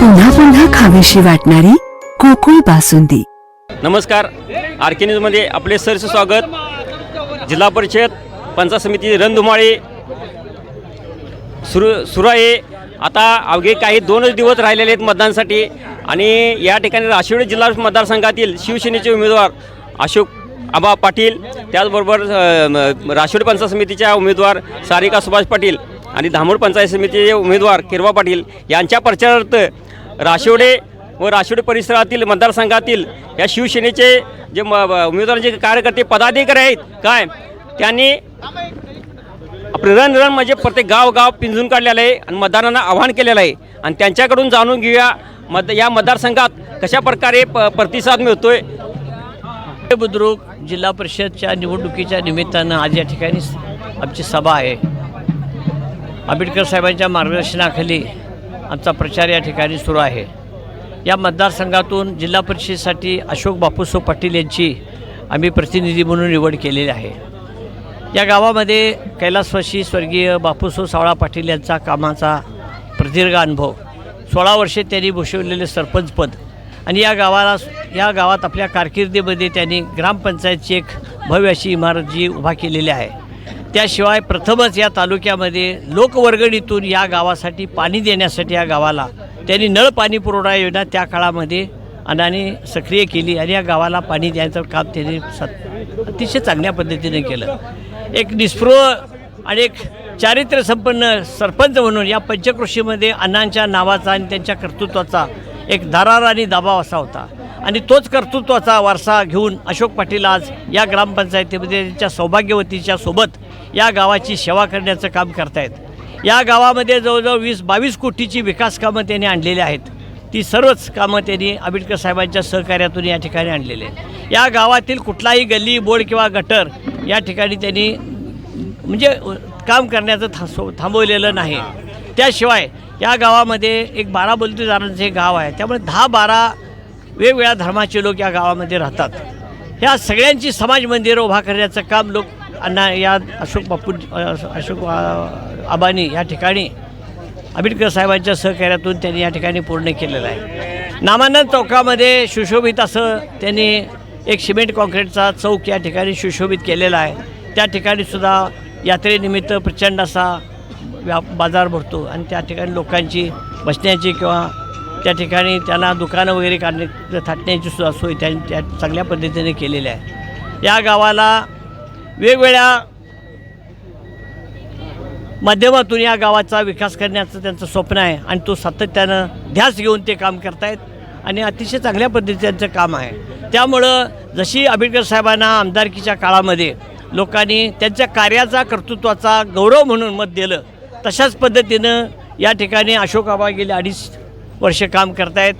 पुन्हा पुन्हा खावीशी वाटणारी कोकुळ बासुंदी. नमस्कार. आर के न्यूजमध्ये आपले सरचं स्वागत. जिल्हा परिषद पंचायत समिती रणधुमाळे सुरू सुरू आहे. आता अवघे काही दोनच दिवस राहिलेले आहेत मतदानासाठी आणि या ठिकाणी राशिवडी जिल्हा मतदारसंघातील शिवसेनेचे उमेदवार अशोक आबा पाटील त्याचबरोबर राशिवडी पंचायत समितीच्या उमेदवार सारिका सुभाष पाटील आणि धामूर पंचायत समितीचे उमेदवार किरवा पाटील यांच्या प्रचारार्थ राशिवडे व राशिवडे परिसरातील मतदारसंघातील या शिवसेनेचे जे म उमेदवारांचे कार्यकर्ते पदाधिकारी आहेत काय? त्यांनी आपलं रण रण म्हणजे प्रत्येक गाव गाव पिंजून काढलेलं आहे आणि मतदारांना आवाहन केलेलं आहे. आणि त्यांच्याकडून जाणून घेऊया मत या मतदारसंघात कशा प्रकारे प प्रतिसाद मिळतोय? बुद्रुक जिल्हा परिषदच्या निवडणुकीच्या निमित्तानं आज या ठिकाणी आमची सभा आहे. आंबेडकर साहेबांच्या मार्गदर्शनाखाली आमचा प्रचार या ठिकाणी सुरू आहे. या मतदारसंघातून जिल्हा परिषदेसाठी अशोक बापूसो पाटील यांची आम्ही प्रतिनिधी म्हणून निवड केलेली आहे. या गावामध्ये कैलासवाशी स्वर्गीय बापूसो सावळा पाटील यांचा कामाचा प्रदीर्घ अनुभव. सोळा वर्षे त्यांनी भूषवलेले सरपंचपद आणि या गावाला या गावात आपल्या कारकिर्दीमध्ये त्यांनी ग्रामपंचायतची एक भव्य अशी इमारत जी उभा केलेली आहे. त्याशिवाय प्रथमच या तालुक्यामध्ये लोकवर्गणीतून या गावासाठी पाणी देण्यासाठी या गावाला त्यांनी नळ पाणी पुरवठा योजना त्या काळामध्ये अनाने सक्रिय केली आणि या गावाला पाणी द्यायचं काम त्यांनी सत अतिशय चांगल्या पद्धतीने केलं. एक निस्पृह आणि एक चारित्र्यसंपन्न सरपंच म्हणून या पंचकृषीमध्ये अण्णांच्या नावाचा आणि त्यांच्या कर्तृत्वाचा एक दरार आणि दबाव असा होता. आणि तोच कर्तृत्वाचा वारसा घेऊन अशोक पाटील आज या ग्रामपंचायतीमध्ये त्यांच्या सौभाग्यवतीच्या सोबत या गावाची सेवा करण्याचं काम करतायत. या गावामध्ये जवळजवळ वीस बावीस कोटीची विकास कामं त्यांनी आणलेली आहेत. ती सर्वच कामं त्यांनी आंबेडकर साहेबांच्या सहकार्यातून या ठिकाणी आणलेले आहेत. या गावातील कुठलाही गल्ली बोर्ड किंवा गटर या ठिकाणी त्यांनी म्हणजे काम करण्याचं था थांबवलेलं नाही. त्याशिवाय या गावामध्ये एक बारा बलुतेदारांचे गाव आहे. त्यामुळे दहा बारा वेगवेगळ्या धर्माचे लोक या गावामध्ये राहतात. ह्या सगळ्यांची समाज मंदिरं उभा करण्याचं काम लोक अण्णा या अशोक बापू अशोक आ- आबानी या ठिकाणी आंबेडकर साहेबांच्या सहकार्यातून त्यांनी या ठिकाणी पूर्ण केलेलं आहे. नामानंद चौकामध्ये सुशोभित असं त्यांनी एक सिमेंट कॉन्क्रीटचा चौक या ठिकाणी सुशोभित केलेला आहे. त्या ठिकाणी सुद्धा यात्रेनिमित्त प्रचंड असा व्या बाजार भरतो आणि त्या ठिकाणी लोकांची बसण्याची किंवा त्या ठिकाणी त्यांना दुकानं वगैरे काढणे थाटण्याची सुद्धा सोय त्या चांगल्या पद्धतीने केलेली आहे. या गावाला वेगवेगळ्या माध्यमातून या गावाचा विकास करण्याचं त्यांचं स्वप्न आहे आणि तो सातत्यानं ध्यास घेऊन ते काम करतायत आणि अतिशय चांगल्या पद्धतीचं त्यांचं काम आहे. त्यामुळं जशी आंबेडकर साहेबांना आमदारकीच्या काळामध्ये लोकांनी त्यांच्या कार्याचा कर्तृत्वाचा गौरव म्हणून मत दिलं तशाच पद्धतीनं या ठिकाणी अशोकाबा गेले अडीच वर्ष काम करतायत.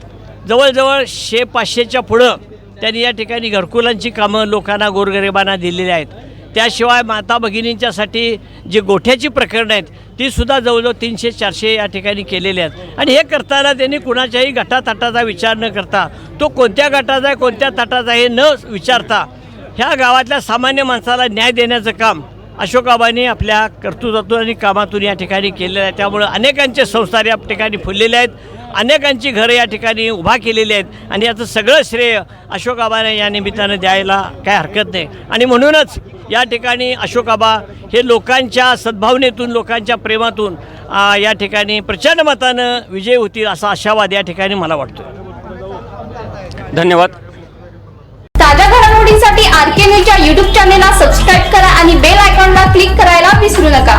जवळजवळ शे पाचशेच्या पुढं त्यांनी या ठिकाणी घरकुलांची कामं लोकांना गोरगरिबांना दिलेली आहेत. त्याशिवाय माता भगिनींच्यासाठी जी गोठ्याची प्रकरणं आहेत ती सुद्धा जवळजवळ तीनशे चारशे या ठिकाणी केलेली आहेत. आणि हे करताना त्यांनी कुणाच्याही गटातटाचा विचार न करता तो कोणत्या गटाचा आहे कोणत्या तटाचा आहे न विचारता ह्या गावातल्या सामान्य माणसाला न्याय देण्याचं काम अशोकाबांनी आपल्या कर्तृत्वातून आणि कामातून या ठिकाणी केलेलं आहे. त्यामुळं अनेकांचे संस्कार या ठिकाणी फुललेले आहेत. अनेकांची घरं या ठिकाणी उभा केलेली आहेत. आणि याचं सगळं श्रेय अशोकाबाने या निमित्तानं द्यायला काय हरकत नाही. आणि म्हणूनच या ठिकाणी अशोकाबा हे लोकांच्या सद्भावनेतून लोकांच्या प्रेमातून या ठिकाणी प्रचंड मतानं विजय होतील असा आशावाद या ठिकाणी मला वाटतो धन्यवाद. ताज्या घडामोडींसाठी आर के न्यूजच्या युट्यूब चॅनेलला सबस्क्राईब करा आणि बेल आयकॉनला क्लिक करायला विसरू नका.